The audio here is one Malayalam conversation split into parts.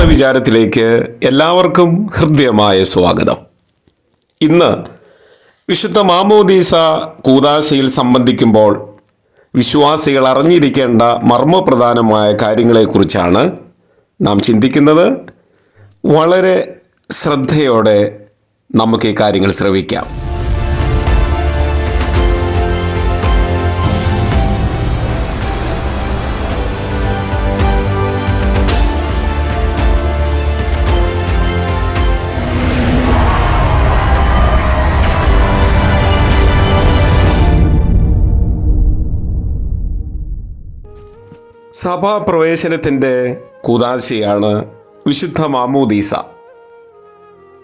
പ്രഭാത വിചാരത്തിലേക്ക് എല്ലാവർക്കും ഹൃദ്യമായ സ്വാഗതം. ഇന്ന് വിശുദ്ധ മാമോദീസ കൂതാശയിൽ സംബന്ധിക്കുമ്പോൾ വിശ്വാസികൾ അറിഞ്ഞിരിക്കേണ്ട മർമ്മപ്രധാനമായ കാര്യങ്ങളെക്കുറിച്ചാണ് നാം ചിന്തിക്കുന്നത്. വളരെ ശ്രദ്ധയോടെ നമുക്ക് ഈ കാര്യങ്ങൾ ശ്രവിക്കാം. സഭാപ്രവേശനത്തിന്റെ കുദാശിയാണ് വിശുദ്ധ മാമോദീസ.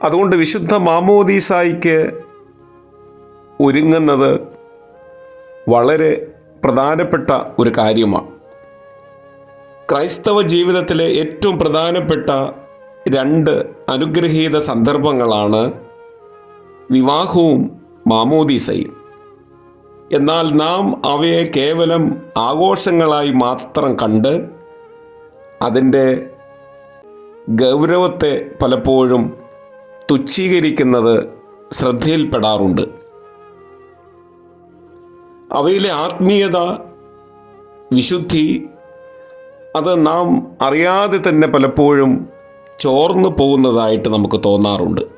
അതുകൊണ്ട് വിശുദ്ധ മാമോദീസായിക്ക് ഒരുങ്ങുന്നത് വളരെ പ്രധാനപ്പെട്ട ഒരു കാര്യമാണ്. ക്രൈസ്തവ ജീവിതത്തിലെ ഏറ്റവും പ്രധാനപ്പെട്ട രണ്ട് അനുഗ്രഹീത സന്ദർഭങ്ങളാണ് വിവാഹവും മാമോദീസയും. എന്നാൽ നാം അവയെ കേവലം ആഘോഷങ്ങളായി മാത്രം കണ്ട് അതിന്റെ ഗൗരവത്തെ പലപ്പോഴും തുച്ഛീകരിക്കുന്നത് ശ്രദ്ധയിൽപ്പെടാറുണ്ട്. അവയിലെ ആത്മീയത വിശുദ്ധി അത് നാം അറിയാതെ തന്നെ പലപ്പോഴും ചോർന്നു പോകുന്നതായിട്ട് നമുക്ക് തോന്നാറുണ്ട്.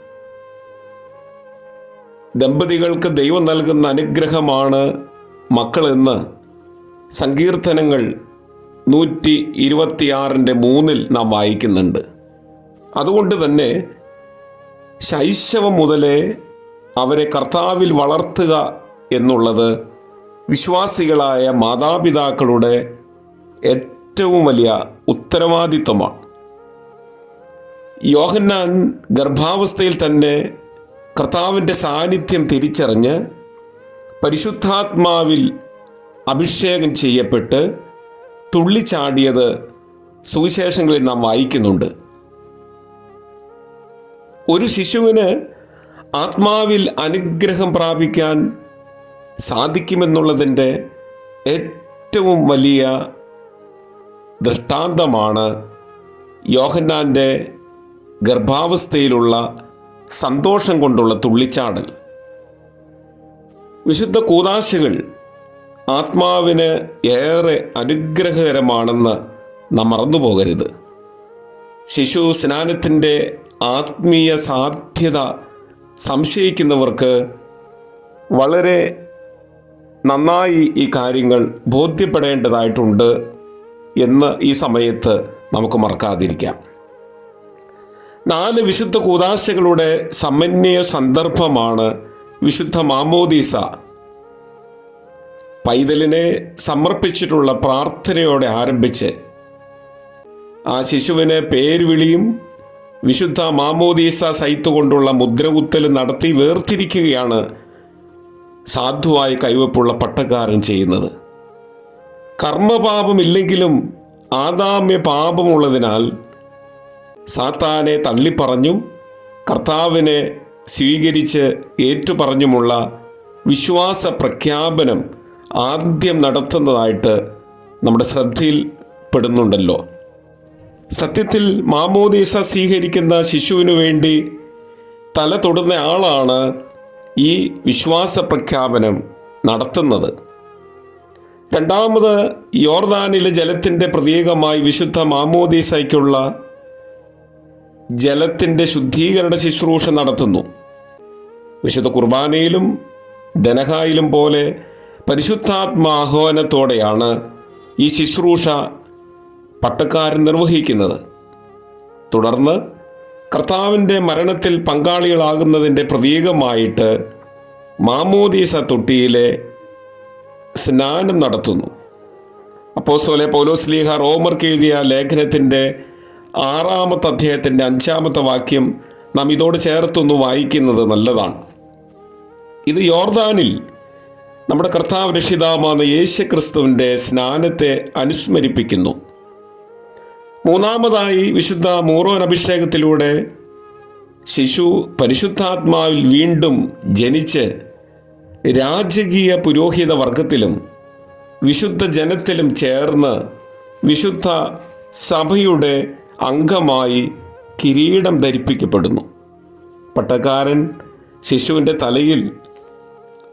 ദമ്പതികൾക്ക് ദൈവം നൽകുന്ന അനുഗ്രഹമാണ് മക്കളെന്ന് സങ്കീർത്തനങ്ങൾ നൂറ്റി ഇരുപത്തിയാറിന്റെ മൂന്നിൽ നാം വായിക്കുന്നുണ്ട്. അതുകൊണ്ട് തന്നെ ശൈശവം മുതലേ അവരെ കർത്താവിൽ വളർത്തുക എന്നുള്ളത് വിശ്വാസികളായ മാതാപിതാക്കളുടെ ഏറ്റവും വലിയ ഉത്തരവാദിത്വമാണ്. യോഹന്നാൻ ഗർഭാവസ്ഥയിൽ തന്നെ കർത്താവിന്റെ സാന്നിധ്യം തിരിച്ചറിഞ്ഞ് പരിശുദ്ധാത്മാവിൽ അഭിഷേകം ചെയ്യപ്പെട്ട് തുള്ളിച്ചാടിയത് സുവിശേഷങ്ങളിൽ നാം വായിക്കുന്നുണ്ട്. ഒരു ശിശുവിന് ആത്മാവിൽ അനുഗ്രഹം പ്രാപിക്കാൻ സാധിക്കുമെന്നുള്ളതിന്റെ ഏറ്റവും വലിയ ദൃഷ്ടാന്തമാണ് യോഹന്നാന്റെ ഗർഭാവസ്ഥയിലുള്ള സന്തോഷം കൊണ്ടുള്ള തുള്ളിച്ചാടൽ. വിശുദ്ധ കൂതാശകൾ ആത്മാവിന് ഏറെ അനുഗ്രഹകരമാണെന്ന് നാം മറന്നുപോകരുത്. ശിശു സ്നാനത്തിന്റെ ആത്മീയ സാധ്യത സംശയിക്കുന്നവർക്ക് വളരെ നന്നായി ഈ കാര്യങ്ങൾ ബോധ്യപ്പെടേണ്ടതായിട്ടുണ്ട് എന്ന് ഈ സമയത്ത് നമുക്ക് മറക്കാതിരിക്കാം. നാല് വിശുദ്ധ കൂതാശകളുടെ സമന്വയ സന്ദർഭമാണ് വിശുദ്ധ മാമോദീസ. പൈതലിനെ സമർപ്പിച്ചിട്ടുള്ള പ്രാർത്ഥനയോടെ ആരംഭിച്ച് ആ ശിശുവിന് പേരുവിളിയും വിശുദ്ധ മാമോദീസ സൈത്ത് കൊണ്ടുള്ള മുദ്രകുത്തലും നടത്തി വേർതിരിക്കുകയാണ് സാധുവായ കൈവപ്പുള്ള പട്ടക്കാരൻ ചെയ്യുന്നത്. കർമ്മപാപമില്ലെങ്കിലും ആദാമ്യ പാപമുള്ളതിനാൽ സാത്താനെ തള്ളിപ്പറഞ്ഞും കർത്താവിനെ സ്വീകരിച്ച് ഏറ്റുപറഞ്ഞുമുള്ള വിശ്വാസ പ്രഖ്യാപനം ആദ്യം നടത്തുന്നതായിട്ട് നമ്മുടെ ശ്രദ്ധയിൽ പെടുന്നുണ്ടല്ലോ. സത്യത്തിൽ മാമോദീസ സ്വീകരിക്കുന്ന ശിശുവിനു വേണ്ടി തല തൊടുന്ന ആളാണ് ഈ വിശ്വാസ പ്രഖ്യാപനം നടത്തുന്നത്. രണ്ടാമത് യോർദാനിലെ ജലത്തിന്റെ പ്രതീകമായി വിശുദ്ധ മാമോദീസയ്ക്കുള്ള ജലത്തിന്റെ ശുദ്ധീകരണ ശുശ്രൂഷ നടത്തുന്നു. വിശുദ്ധ കുർബാനയിലും ധനഹായിലും പോലെ പരിശുദ്ധാത്മാഹ്വാനത്തോടെയാണ് ഈ ശുശ്രൂഷ പട്ടക്കാരൻ നിർവഹിക്കുന്നത്. തുടർന്ന് കർത്താവിന്റെ മരണത്തിൽ പങ്കാളികളാകുന്നതിന്റെ പ്രതീകമായിട്ട് മാമോദീസ തൊട്ടിയിലെ സ്നാനം നടത്തുന്നു. അപ്പോസ്തോലെ പൗലോസ്ലീഹ റോമർക്ക് എഴുതിയ ലേഖനത്തിന്റെ ആറാമത്തെ അധ്യായത്തിന്റെ അഞ്ചാമത്തെ വാക്യം നാം ഇതോട് ചേർത്തൊന്ന് വായിക്കുന്നത് നല്ലതാണ്. ഇത് യോർദാനിൽ നമ്മുടെ കർത്താവ് രക്ഷിതാവാണ് യേശു ക്രിസ്തുവിന്റെ സ്നാനത്തെ അനുസ്മരിപ്പിക്കുന്നു. മൂന്നാമതായി വിശുദ്ധ മൂറോൻ അഭിഷേകത്തിലൂടെ ശിശു പരിശുദ്ധാത്മാവിൽ വീണ്ടും ജനിച്ച് രാജകീയ പുരോഹിത വർഗത്തിലും വിശുദ്ധ ജനത്തിലും ചേർന്ന് വിശുദ്ധ സഭയുടെ അംഗമായി കിരീടം ധരിപ്പിക്കപ്പെടുന്നു. പട്ടക്കാരൻ ശിശുവിന്റെ തലയിൽ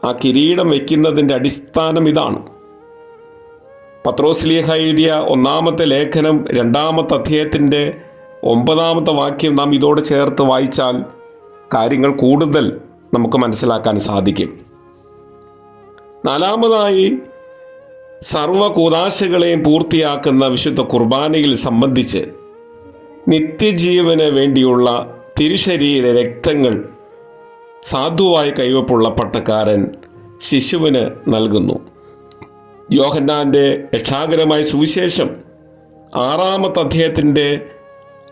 ആ കിരീടം വയ്ക്കുന്നതിന്റെ അടിസ്ഥാനം ഇതാണ്. പത്രോസ്ലിഹ എഴുതിയ ഒന്നാമത്തെ ലേഖനം രണ്ടാമത്തെ അധ്യായത്തിന്റെ ഒമ്പതാമത്തെ വാക്യം നാം ഇതോട് ചേർത്ത് വായിച്ചാൽ കാര്യങ്ങൾ കൂടുതൽ നമുക്ക് മനസ്സിലാക്കാൻ സാധിക്കും. നാലാമതായി സർവ കൂതാശകളെയും പൂർത്തിയാക്കുന്ന വിശുദ്ധ കുർബാനയിൽ സംബന്ധിച്ച് നിത്യജീവന് വേണ്ടിയുള്ള തിരുശരീര രക്തങ്ങൾ സാധുവായ കൈവപ്പുള്ള പട്ടക്കാരൻ ശിശുവിന് നൽകുന്നു. യോഹന്നാന്റെ രക്ഷാകരമായ സുവിശേഷം ആറാമത്തെ അധ്യായത്തിന്റെ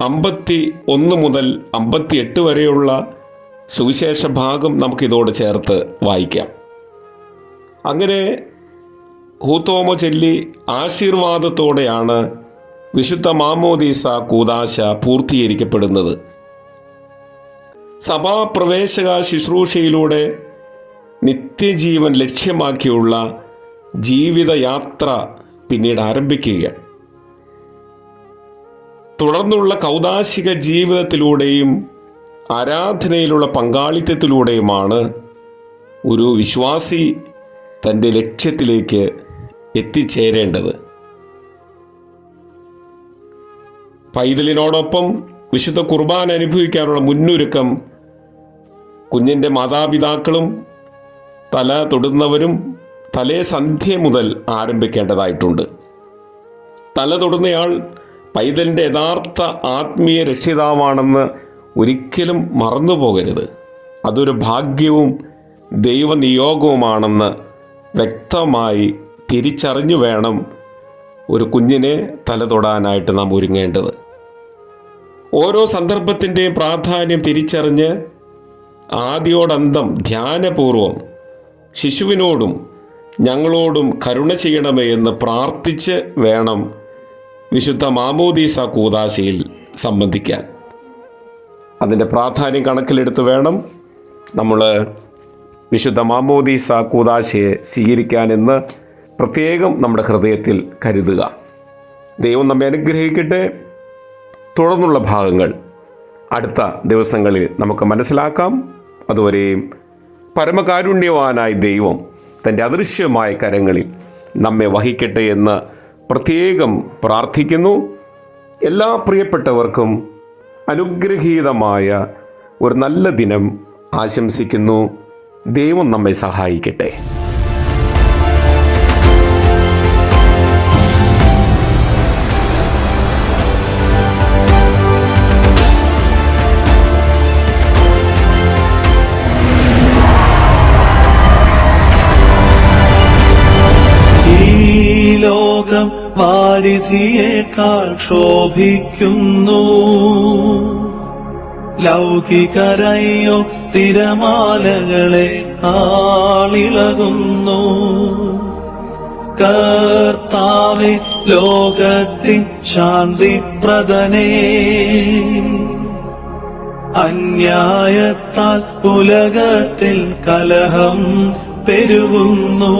അമ്പത്തി ഒന്ന് മുതൽ അമ്പത്തി എട്ട് വരെയുള്ള സുവിശേഷ ഭാഗം നമുക്കിതോട് ചേർത്ത് വായിക്കാം. അങ്ങനെ ഹൂത്തോമ ചൊല്ലി ആശീർവാദത്തോടെയാണ് വിശുദ്ധ മാമോദീസ കൂതാശ പൂർത്തീകരിക്കപ്പെടുന്നത്. സഭാപ്രവേശക ശുശ്രൂഷയിലൂടെ നിത്യജീവൻ ലക്ഷ്യമാക്കിയുള്ള ജീവിതയാത്ര പിന്നീട് ആരംഭിക്കുകയാണ്. തുടർന്നുള്ള കൗതാശിക ജീവിതത്തിലൂടെയും ആരാധനയിലുള്ള പങ്കാളിത്തത്തിലൂടെയുമാണ് ഒരു വിശ്വാസി തന്റെ ലക്ഷ്യത്തിലേക്ക് എത്തിച്ചേരേണ്ടത്. പൈതലിനോടൊപ്പം വിശുദ്ധ കുർബാൻ അനുഭവിക്കാനുള്ള മുന്നൊരുക്കം കുഞ്ഞിന്റെ മാതാപിതാക്കളും തല തൊടുന്നവരും തലേ സന്ധ്യ മുതൽ ആരംഭിക്കേണ്ടതായിട്ടുണ്ട്. തല തൊടുന്നയാൾ പൈതലിന്റെ യഥാർത്ഥ ആത്മീയ രക്ഷിതാവാണെന്ന് ഒരിക്കലും മറന്നു പോകരുത്. അതൊരു ഭാഗ്യവും ദൈവനിയോഗവുമാണെന്ന് വ്യക്തമായി തിരിച്ചറിഞ്ഞു വേണം ഒരു കുഞ്ഞിനെ തല തൊടാനായിട്ട് നാം ഒരുങ്ങേണ്ടത്. ഓരോ സന്ദർഭത്തിന്റെയും പ്രാധാന്യം തിരിച്ചറിഞ്ഞ് ആദ്യോടന്തം ധ്യാനപൂർവം ശിശുവിനോടും ഞങ്ങളോടും കരുണ ചെയ്യണമേ എന്ന് പ്രാർത്ഥിച്ച് വേണം വിശുദ്ധ മാമോദീസ കൂതാശയിൽ സംബന്ധിക്കാൻ. അതിന്റെ പ്രാധാന്യം കണക്കിലെടുത്ത് വേണം നമ്മൾ വിശുദ്ധ മാമോദീസ കൂതാശയെ സ്വീകരിക്കാനെന്ന് പ്രത്യേകം നമ്മുടെ ഹൃദയത്തിൽ കരുതുക. ദൈവം നമ്മെ അനുഗ്രഹിക്കട്ടെ. തുടർന്നുള്ള ഭാഗങ്ങൾ അടുത്ത ദിവസങ്ങളിൽ നമുക്ക് മനസ്സിലാക്കാം. അതുവരെയും പരമകാരുണ്യവാനായ ദൈവം തന്റെ അദൃശ്യമായ കരങ്ങളിൽ നമ്മെ വഹിക്കട്ടെ എന്ന് പ്രത്യേകം പ്രാർത്ഥിക്കുന്നു. എല്ലാ പ്രിയപ്പെട്ടവർക്കും അനുഗ്രഹീതമായ ഒരു നല്ല ദിനം ആശംസിക്കുന്നു. ദൈവം നമ്മെ സഹായിക്കട്ടെ. വാരിധിയേക്കാൾ ശോഭിക്കുന്നു. ലൗകികരയോ തിരമാലകളെ ആളിളകുന്നു കർത്താവെ ലോകത്തിൻ ശാന്തിപ്രദനേ. അന്യായത്താൽ പുലകത്തിൽ കലഹം പെരുകുന്നു.